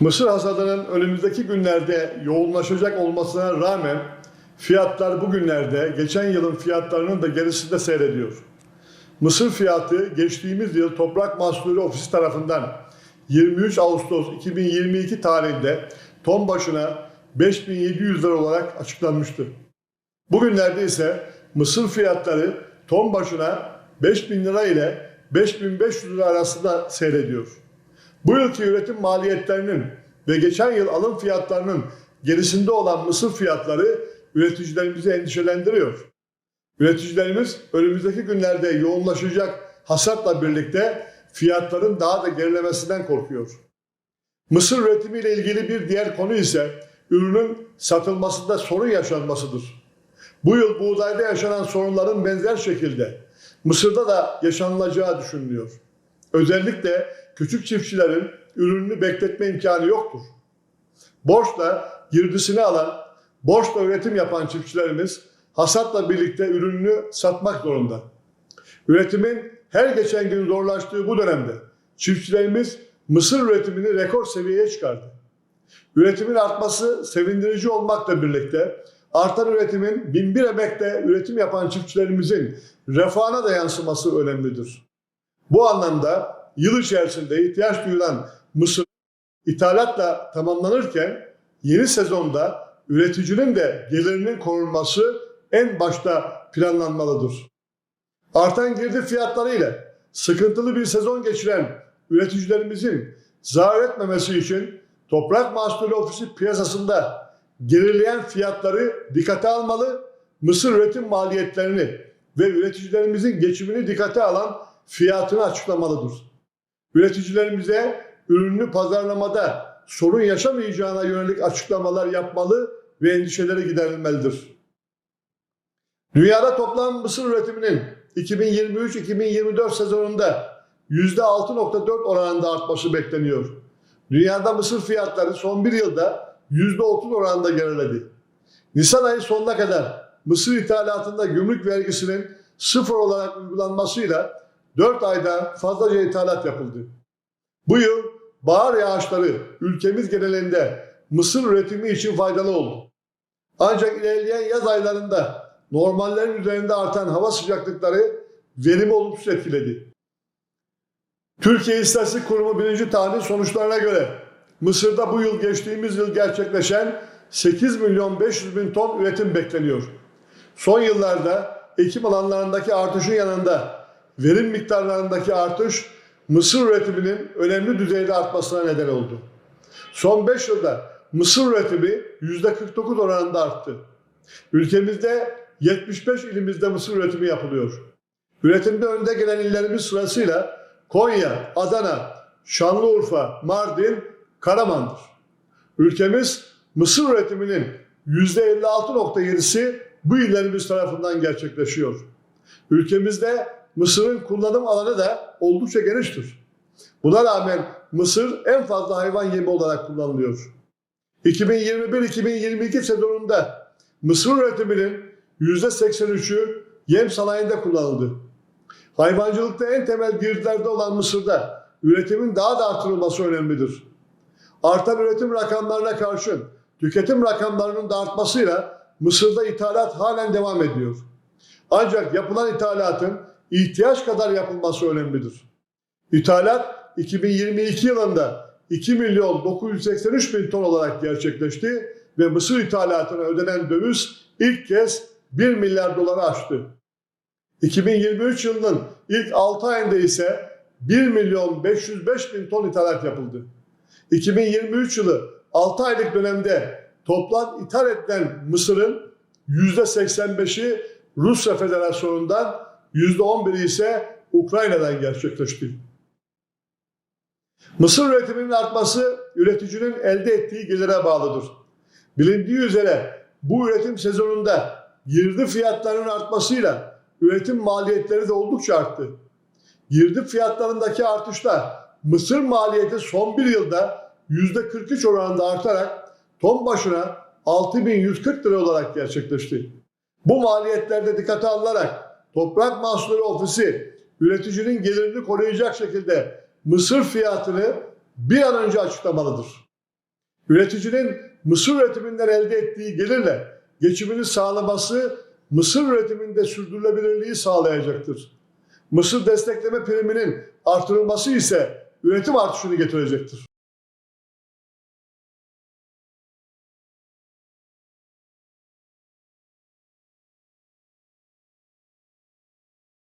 Mısır hasadının önümüzdeki günlerde yoğunlaşacak olmasına rağmen fiyatlar bugünlerde geçen yılın fiyatlarının da gerisinde seyrediyor. Mısır fiyatı geçtiğimiz yıl Toprak Mahsulleri Ofisi tarafından 23 Ağustos 2022 tarihinde ton başına 5700 lira olarak açıklanmıştı. Bugünlerde ise mısır fiyatları ton başına 5000 lira ile 5500 lira arasında seyrediyor. Bu yılki üretim maliyetlerinin ve geçen yıl alım fiyatlarının gerisinde olan mısır fiyatları üreticilerimizi endişelendiriyor. Üreticilerimiz önümüzdeki günlerde yoğunlaşacak hasatla birlikte fiyatların daha da gerilemesinden korkuyor. Mısır üretimiyle ilgili bir diğer konu ise ürünün satılmasında sorun yaşanmasıdır. Bu yıl buğdayda yaşanan sorunların benzer şekilde Mısır'da da yaşanılacağı düşünülüyor. Özellikle küçük çiftçilerin ürününü bekletme imkanı yoktur. Borçla girdisini alan, borçla üretim yapan çiftçilerimiz hasatla birlikte ürününü satmak zorunda. Üretimin her geçen gün zorlaştığı bu dönemde çiftçilerimiz mısır üretimini rekor seviyeye çıkardı. Üretimin artması sevindirici olmakla birlikte artan üretimin binbir emekle üretim yapan çiftçilerimizin refahına da yansıması önemlidir. Bu anlamda yıl içerisinde ihtiyaç duyulan mısır ithalatla tamamlanırken yeni sezonda üreticinin de gelirinin korunması en başta planlanmalıdır. Artan girdi fiyatları ile sıkıntılı bir sezon geçiren üreticilerimizin zarar etmemesi için Toprak Mahsulleri Ofisi piyasasında gerileyen fiyatları dikkate almalı, mısır üretim maliyetlerini ve üreticilerimizin geçimini dikkate alan fiyatını açıklamalıdır. Üreticilerimize ürünü pazarlamada sorun yaşamayacağına yönelik açıklamalar yapmalı ve endişeleri giderilmelidir. Dünyada toplam mısır üretiminin 2023-2024 sezonunda %6.4 oranında artması bekleniyor. Dünyada mısır fiyatları son bir yılda %30 oranında geriledi. Nisan ayı sonuna kadar mısır ithalatında gümrük vergisinin sıfır olarak uygulanmasıyla 4 ayda fazlaca ithalat yapıldı. Bu yıl bahar yağışları ülkemiz genelinde mısır üretimi için faydalı oldu. Ancak ilerleyen yaz aylarında normallerin üzerinde artan hava sıcaklıkları verimi olumsuz etkiledi. Türkiye İstatistik Kurumu birinci tahmin sonuçlarına göre Mısır'da bu yıl geçtiğimiz yıl gerçekleşen 8 milyon 500 bin ton üretim bekleniyor. Son yıllarda ekim alanlarındaki artışın yanında verim miktarlarındaki artış mısır üretiminin önemli düzeyde artmasına neden oldu. Son 5 yılda mısır üretimi %49 oranında arttı. Ülkemizde 75 ilimizde mısır üretimi yapılıyor. Üretimde önde gelen illerimiz sırasıyla Konya, Adana, Şanlıurfa, Mardin, Karaman'dır. Ülkemiz mısır üretiminin %56.7'si bu illerimiz tarafından gerçekleşiyor. Ülkemizde mısırın kullanım alanı da oldukça geniştir. Buna rağmen mısır en fazla hayvan yemi olarak kullanılıyor. 2021-2022 sezonunda mısır üretiminin %83'ü yem sanayinde kullanıldı. Hayvancılıkta en temel girdilerde olan Mısır'da üretimin daha da artırılması önemlidir. Artan üretim rakamlarına karşın tüketim rakamlarının da artmasıyla Mısır'da ithalat halen devam ediyor. Ancak yapılan ithalatın ihtiyaç kadar yapılması önemlidir. İthalat 2022 yılında 2 milyon 983 bin ton olarak gerçekleşti ve Mısır ithalatına ödenen döviz ilk kez 1 milyar doları aştı. 2023 yılının ilk 6 ayında ise 1 milyon 505 bin ton ithalat yapıldı. 2023 yılı 6 aylık dönemde toplam ithal edilen Mısır'ın %85'i Rusya Federasyonu'ndan, %11'i ise Ukrayna'dan gerçekleşti. Mısır üretiminin artması üreticinin elde ettiği gelire bağlıdır. Bilindiği üzere bu üretim sezonunda girdi fiyatlarının artmasıyla üretim maliyetleri de oldukça arttı. Girdi fiyatlarındaki artışla mısır maliyeti son bir yılda %43 oranında artarak ton başına 6140 lira olarak gerçekleşti. Bu maliyetlerde dikkate alınarak Toprak Mahsulleri Ofisi üreticinin gelirini koruyacak şekilde mısır fiyatını bir an önce açıklamalıdır. Üreticinin mısır üretiminden elde ettiği gelirle geçimini sağlaması mısır üretiminde sürdürülebilirliği sağlayacaktır. Mısır destekleme priminin artırılması ise üretim artışını getirecektir.